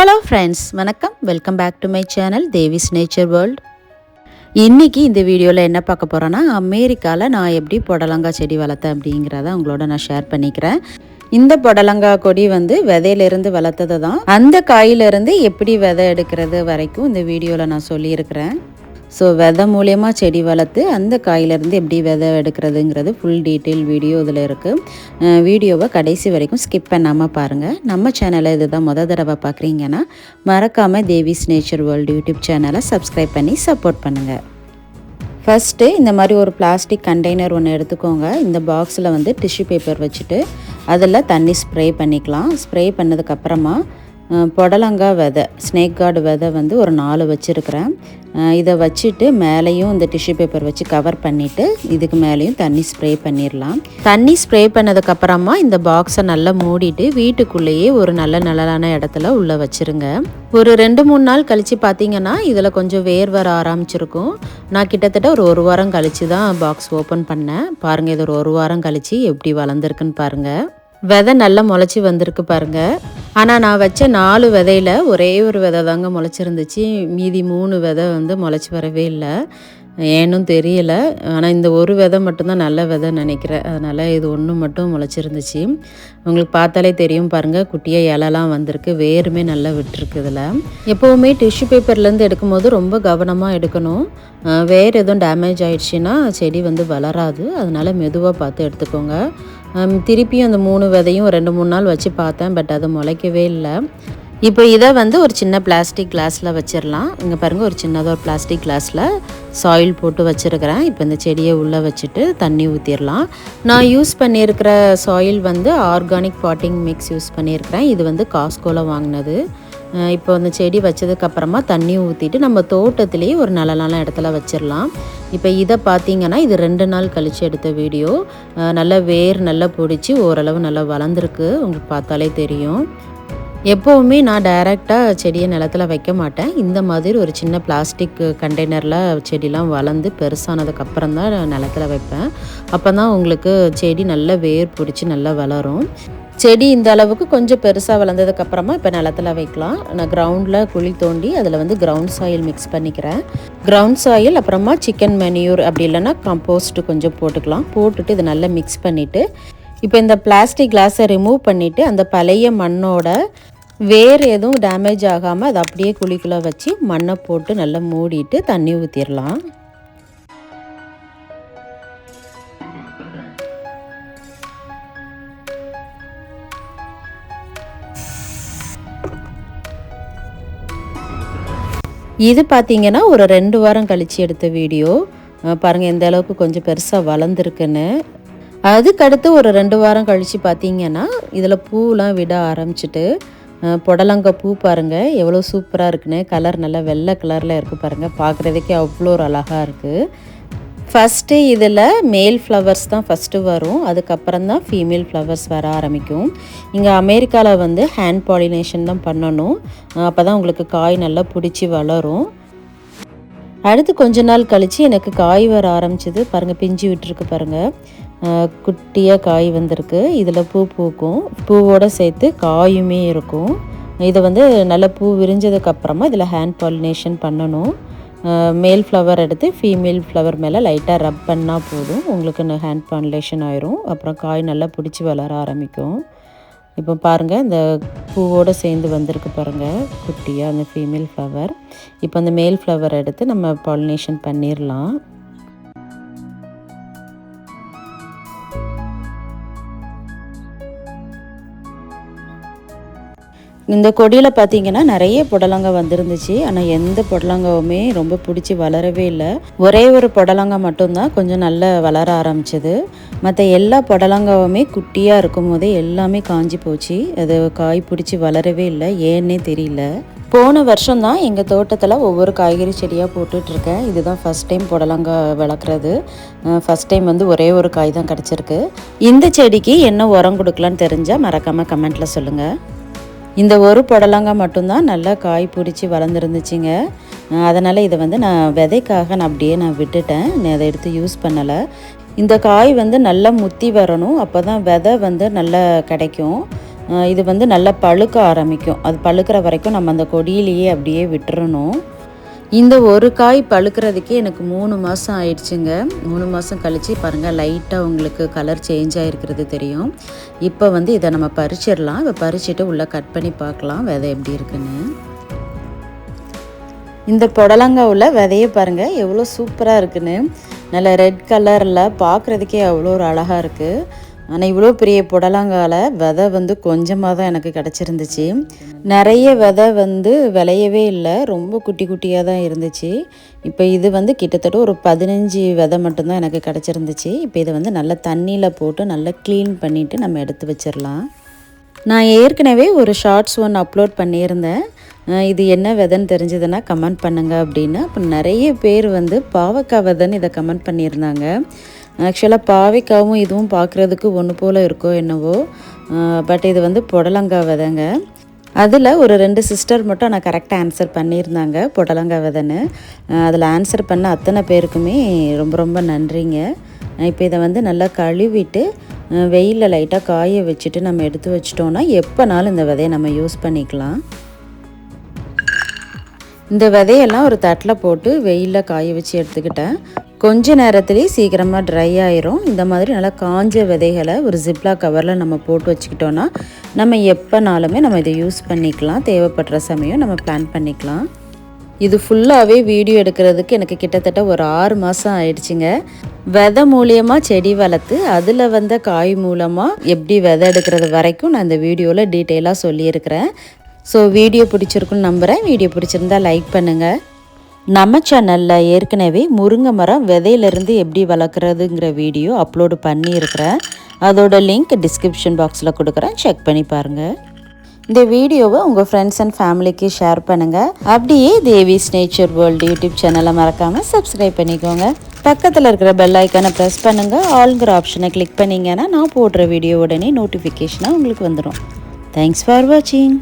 Hello friends வணக்கம். Welcome back to my channel Devi's nature world இன்றைக்கி இந்த வீடியோவில் என்ன பார்க்க போகிறேன்னா அமெரிக்காவில் நான் எப்படி புடலங்காய் செடி வளர்த்தேன் அப்படிங்கிறத உங்களோட நான் ஷேர் பண்ணிக்கிறேன். இந்த புடலங்காய் கொடி வந்து விதையிலிருந்து வளர்த்தது தான் அந்த காயிலிருந்து எப்படி விதை எடுக்கிறது வரைக்கும் இந்த வீடியோவில் நான் சொல்லியிருக்கிறேன். ஸோ விதை மூலியமாக செடி வளர்த்து அந்த காயிலேருந்து எப்படி விதை எடுக்கிறதுங்கிறது ஃபுல் டீட்டெயில் வீடியோ இதில் இருக்குது வீடியோவை கடைசி வரைக்கும் ஸ்கிப் பண்ணாமல் பாருங்கள் நம்ம சேனலை இதுதான் முத தடவை பார்க்குறீங்கன்னா மறக்காமல் தேவிஸ் நேச்சர் வேர்ல்டு யூடியூப் சேனலை சப்ஸ்கிரைப் பண்ணி சப்போர்ட் பண்ணுங்கள் ஃபஸ்ட்டு இந்த மாதிரி ஒரு பிளாஸ்டிக் கண்டெய்னர் ஒன்று எடுத்துக்கோங்க. இந்த பாக்ஸில் வந்து டிஷ்யூ பேப்பர் வச்சுட்டு அதில் தண்ணி ஸ்ப்ரே பண்ணிக்கலாம். ஸ்ப்ரே பண்ணதுக்கப்புறமா புடலங்காய் விதை ஸ்னேக் கார்டு விதை வந்து ஒரு நாலு வச்சுருக்கிறேன். இதை வச்சுட்டு மேலேயும் இந்த டிஷ்யூ பேப்பர் வச்சு கவர் பண்ணிவிட்டு இதுக்கு மேலேயும் தண்ணி ஸ்ப்ரே பண்ணிடலாம் தண்ணி ஸ்ப்ரே பண்ணதுக்கப்புறமா இந்த பாக்ஸை நல்லா மூடிட்டு வீட்டுக்குள்ளேயே ஒரு நல்ல நிழலான இடத்துல உள்ளே வச்சுருங்க. ஒரு ரெண்டு மூணு நாள் கழித்து பார்த்தீங்கன்னா இதில் கொஞ்சம் வேர் வர ஆரம்பிச்சிருக்கும். நான் கிட்டத்தட்ட ஒரு ஒரு வாரம் கழித்து தான் பாக்ஸ் ஓப்பன் பண்ணேன். பாருங்கள் இது ஒரு ஒரு வாரம் கழித்து எப்படி வளர்ந்துருக்குன்னு பாருங்கள் விதை நல்லா முளைச்சி வந்திருக்கு பாருங்கள் ஆனால் நான் வச்ச நாலு விதையில் ஒரே ஒரு விதை தாங்க முளைச்சிருந்துச்சு. மீதி மூணு விதை வந்து முளைச்சி வரவே இல்லை. ஏன்னும் தெரியல. ஆனால் இந்த ஒரு விதை மட்டும்தான் நல்ல விதை நினைக்கிறேன். அதனால் இது ஒன்று மட்டும் முளைச்சிருந்துச்சு. உங்களுக்கு பார்த்தாலே தெரியும் பாருங்கள் குட்டியாக இலைலாம் வந்திருக்கு. வேருமே நல்லா விட்டுருக்கு இதில். எப்போவுமே டிஷ்யூ பேப்பர்லேருந்து எடுக்கும்போது ரொம்ப கவனமாக எடுக்கணும். வேர் எதுவும் டேமேஜ் ஆயிடுச்சுன்னா செடி வந்து வளராது. அதனால் மெதுவாக பார்த்து எடுத்துக்கோங்க. திருப்பியும் அந்த மூணு விதையும் ரெண்டு மூணு நாள் வச்சு பார்த்தேன் பட் அது முளைக்கவே இல்லை. இப்போ இதை வந்து ஒரு சின்ன பிளாஸ்டிக் கிளாஸில் வச்சிடலாம் இங்கே பாருங்கள் ஒரு சின்னதாக ஒரு பிளாஸ்டிக் கிளாஸில் சாயில் போட்டு வச்சுருக்கிறேன். இப்போ இந்த செடியை உள்ளே வச்சுட்டு தண்ணி ஊற்றிடலாம் நான் யூஸ் பண்ணியிருக்கிற சாயில் வந்து ஆர்கானிக் பாட்டிங் மிக்ஸ் யூஸ் பண்ணியிருக்கிறேன். இது வந்து காஸ்கோவில் வாங்கினது. இப்போ அந்த செடி வச்சதுக்கப்புறமா தண்ணி ஊற்றிட்டு நம்ம தோட்டத்திலேயே ஒரு நல்ல நல்ல இடத்துல வச்சிடலாம் இப்போ இதை பார்த்தீங்கன்னா இது ரெண்டு நாள் கழித்து எடுத்த வீடியோ. நல்லா வேர் நல்லா பிடிச்சி ஓரளவு நல்லா வளர்ந்துருக்கு. உங்களுக்கு பார்த்தாலே தெரியும். எப்போவுமே நான் டைரெக்டாக செடியை நிலத்தில் வைக்க மாட்டேன். இந்த மாதிரி ஒரு சின்ன பிளாஸ்டிக் கண்டெய்னரில் செடிலாம் வளர்ந்து பெருசானதுக்கப்புறம் தான் நிலத்தில் வைப்பேன். அப்போ தான் உங்களுக்கு செடி நல்லா வேர் பிடிச்சி நல்லா வளரும். செடி இந்த அளவுக்கு கொஞ்சம் பெருசாக வளர்ந்ததுக்கப்புறமா இப்போ நிலத்தில் வைக்கலாம். நான் கிரவுண்டில் குழி தோண்டி அதில் வந்து கிரவுண்ட் சாயில் மிக்ஸ் பண்ணிக்கிறேன். கிரவுண்ட் சாயில் அப்புறமா சிக்கன் மெனியூர் அப்படி இல்லைன்னா கம்போஸ்ட்டு கொஞ்சம் போட்டுக்கலாம். போட்டுட்டு இதை நல்லா மிக்ஸ் பண்ணிவிட்டு இப்போ இந்த பிளாஸ்டிக் கிளாஸை ரிமூவ் பண்ணிவிட்டு அந்த பழைய மண்ணோட வேறு எதுவும் டேமேஜ் ஆகாமல் அதை அப்படியே குழிக்குள்ளே வச்சு மண்ணை போட்டு நல்லா மூடிட்டு தண்ணி ஊற்றிடலாம் இது பார்த்தீங்கன்னா ஒரு ரெண்டு வாரம் கழித்து எடுத்த வீடியோ. பாருங்கள் எந்த அளவுக்கு கொஞ்சம் பெருசாக வளர்ந்துருக்குன்னு. அதுக்கடுத்து ஒரு ரெண்டு வாரம் கழித்து பார்த்தீங்கன்னா இதில் பூலாம் விட ஆரம்பிச்சிட்டு புடலங்க பூ பாருங்கள் எவ்வளோ சூப்பராக இருக்குன்னு. கலர் நல்லா வெள்ளை கலரில் இருக்குது பாருங்கள் பார்க்குறதுக்கே அவ்வளோ ஒரு அழகாக இருக்குது ஃபஸ்ட்டு இதில் மேல் ஃப்ளவர்ஸ் தான் ஃபஸ்ட்டு வரும். அதுக்கப்புறம் தான் ஃபீமேல் ஃப்ளவர்ஸ் வர ஆரம்பிக்கும். இங்கே அமெரிக்காவில் வந்து ஹேண்ட் பாலினேஷன் தான் பண்ணணும். அப்போ தான் உங்களுக்கு காய் நல்லா பிடிச்சி வளரும். அடுத்து கொஞ்ச நாள் கழித்து எனக்கு காய் வர ஆரம்பிச்சிது. பாருங்கள் பிஞ்சு விட்டுருக்கு பாருங்கள் குட்டியாக காய் வந்திருக்கு. இதில் பூ பூக்கும். பூவோடு சேர்த்து காயுமே இருக்கும். இதை வந்து நல்ல பூ விரிஞ்சதுக்கப்புறமா இதில் ஹேண்ட் பாலினேஷன் பண்ணணும். மேல் ஃப்ளவர் எடுத்து ஃபீமேல் ஃப்ளவர் மேலே லைட்டாக ரப் பண்ணால் போதும். உங்களுக்கு ஹேண்ட் பாலினேஷன் ஆயிரும். அப்புறம் காய் நல்லா பிடிச்சி வளர ஆரம்பிக்கும். இப்போ பாருங்கள் இந்த பூவோடு சேர்ந்து வந்திருக்கு பாருங்கள் குட்டியாக அந்த ஃபீமேல் ஃப்ளவர் இப்போ அந்த மேல் ஃப்ளவர் எடுத்து நம்ம பாலினேஷன் பண்ணிடலாம் இந்த கொடியில் பார்த்தீங்கன்னா நிறைய புடலங்காய் வந்துருந்துச்சு. ஆனால் எந்த புடலங்காவுமே ரொம்ப பிடிச்சி வளரவே இல்லை. ஒரே ஒரு புடலங்காய் மட்டும்தான் கொஞ்சம் நல்லா வளர ஆரம்பிச்சது. மற்ற எல்லா புடலங்காவுமே குட்டியாக இருக்கும் போதே எல்லாமே காஞ்சி போச்சு. அது காய் பிடிச்சி வளரவே இல்லை. ஏன்னே தெரியல. போன வருஷம் தான் எங்கள் தோட்டத்தில் ஒவ்வொரு காய்கறி செடியாக போட்டுட்ருக்கேன் இதுதான் ஃபஸ்ட் டைம் புடலங்காய் வளர்க்குறது. ஃபஸ்ட் டைம் வந்து ஒரே ஒரு காய் தான் கிடச்சிருக்கு. இந்த செடிக்கு என்ன உரம் கொடுக்கலான்னு தெரிஞ்சால் மறக்காமல் கமெண்ட்டில் சொல்லுங்கள் இந்த ஒரு புடலங்காய் மட்டும்தான் நல்லா காய் பிடிச்சி வளர்ந்துருந்துச்சிங்க. அதனால் இதை வந்து நான் விதைக்காக நான் அப்படியே நான் விட்டுட்டேன். நான் அதை எடுத்து யூஸ் பண்ணலை. இந்த காய் வந்து நல்லா முத்தி வரணும். அப்போ தான் விதை வந்து நல்லா கிடைக்கும். இது வந்து நல்லா பழுக்க ஆரம்பிக்கும். அது பழுக்கிற வரைக்கும் நம்ம அந்த கொடியிலேயே அப்படியே விட்டுறணும். இந்த ஒரு காய் பழுக்கிறதுக்கே எனக்கு மூணு மாதம் ஆயிடுச்சுங்க. மூணு மாதம் கழித்து பாருங்கள் லைட்டாக உங்களுக்கு கலர் சேஞ்ச் ஆகிருக்கிறது தெரியும். இப்போ வந்து இதை நம்ம பறிச்சிடலாம். இப்போ பறிச்சுட்டு உள்ளே கட் பண்ணி பார்க்கலாம் விதை எப்படி இருக்குன்னு. இந்த புடலங்காய் உள்ள விதையை பாருங்கள் எவ்வளோ சூப்பராக இருக்குன்னு. நல்ல ரெட் கலரில் பார்க்குறதுக்கே அவ்வளோ ஒரு அழகாக இருக்குது ஆனால் இவ்வளோ பெரிய புடலங்கால விதை வந்து கொஞ்சமாக தான் எனக்கு கிடச்சிருந்துச்சு. நிறைய விதை வந்து விளையவே இல்லை. ரொம்ப குட்டி குட்டியாக தான் இருந்துச்சு. இப்போ இது வந்து கிட்டத்தட்ட ஒரு பதினஞ்சு விதை மட்டும்தான் எனக்கு கிடச்சிருந்துச்சு. இப்போ இதை வந்து நல்லா தண்ணியில் போட்டு நல்லா க்ளீன் பண்ணிவிட்டு நம்ம எடுத்து வச்சிடலாம். நான் ஏற்கனவே ஒரு ஷார்ட்ஸ் ஒன் அப்லோட் பண்ணியிருந்தேன். இது என்ன விதைன்னு தெரிஞ்சதுன்னா கமெண்ட் பண்ணுங்க அப்படின்னு. அப்போ நிறைய பேர் வந்து பாவக்காய் விதைன்னு இதை கமெண்ட் பண்ணியிருந்தாங்க. ஆக்சுவலாக பாவைக்காவும் இதுவும் பார்க்குறதுக்கு ஒன்று போல் இருக்கோ என்னவோ. பட் இது வந்து புடலங்காய் விதைங்க அதில் ஒரு ரெண்டு சிஸ்டர் மட்டும் நான் கரெக்டாக ஆன்சர் பண்ணியிருந்தாங்க புடலங்காய் விதைன்னு அதில் ஆன்சர் பண்ண அத்தனை பேருக்குமே ரொம்ப ரொம்ப நன்றிங்க. இப்போ இதை வந்து நல்லா கழுவிட்டு வெயிலில் லைட்டாக காய வச்சுட்டு நம்ம எடுத்து வச்சிட்டோன்னா எப்போனாலும் இந்த விதையை நம்ம யூஸ் பண்ணிக்கலாம். இந்த விதையெல்லாம் ஒரு தட்டில் போட்டு வெயிலில் காய வச்சு எடுத்துக்கிட்டேன். கொஞ்ச நேரத்துலேயே சீக்கிரமாக ட்ரை ஆயிரும். இந்த மாதிரி நல்லா காஞ்ச விதைகளை ஒரு ஜிப்லா கவரில் நம்ம போட்டு வச்சுக்கிட்டோன்னா நம்ம எப்போனாலுமே நம்ம இதை யூஸ் பண்ணிக்கலாம். தேவைப்படுற சமயம் நம்ம பிளான் பண்ணிக்கலாம். இது ஃபுல்லாகவே வீடியோ எடுக்கிறதுக்கு எனக்கு கிட்டத்தட்ட ஒரு ஆறு மாதம் ஆயிடுச்சுங்க. விதை மூலியமாக செடி வளர்த்து அதில் வந்த காய் மூலமாக எப்படி விதை எடுக்கிறது வரைக்கும் நான் இந்த வீடியோவில் டீட்டெயிலாக சொல்லியிருக்கிறேன். ஸோ வீடியோ பிடிச்சிருக்குன்னு நம்புகிறேன் வீடியோ பிடிச்சிருந்தா லைக் பண்ணுங்கள் நம்ம சேனலில் ஏற்கனவே முருங்கை மரம் விதையிலேருந்து எப்படி வளர்க்குறதுங்கிற வீடியோ அப்லோடு பண்ணியிருக்கிறேன். அதோட லிங்க் டிஸ்கிரிப்ஷன் பாக்ஸில் கொடுக்குறேன். செக் பண்ணி பாருங்கள் இந்த வீடியோவை உங்கள் ஃப்ரெண்ட்ஸ் அண்ட் ஃபேமிலிக்கு ஷேர் பண்ணுங்கள் அப்படியே தேவிஸ் நேச்சர் வேர்ல்டு யூடியூப் சேனலை மறக்காமல் சப்ஸ்கிரைப் பண்ணிக்கோங்க. பக்கத்தில் இருக்கிற பெல் ஐக்கானை ப்ரெஸ் பண்ணுங்கள் ஆல்ங்கிற ஆப்ஷனை கிளிக் பண்ணிங்கன்னா நான் போடுற வீடியோ உடனே நோட்டிஃபிகேஷனாக உங்களுக்கு வந்துடும் தேங்க்ஸ் ஃபார் வாட்சிங்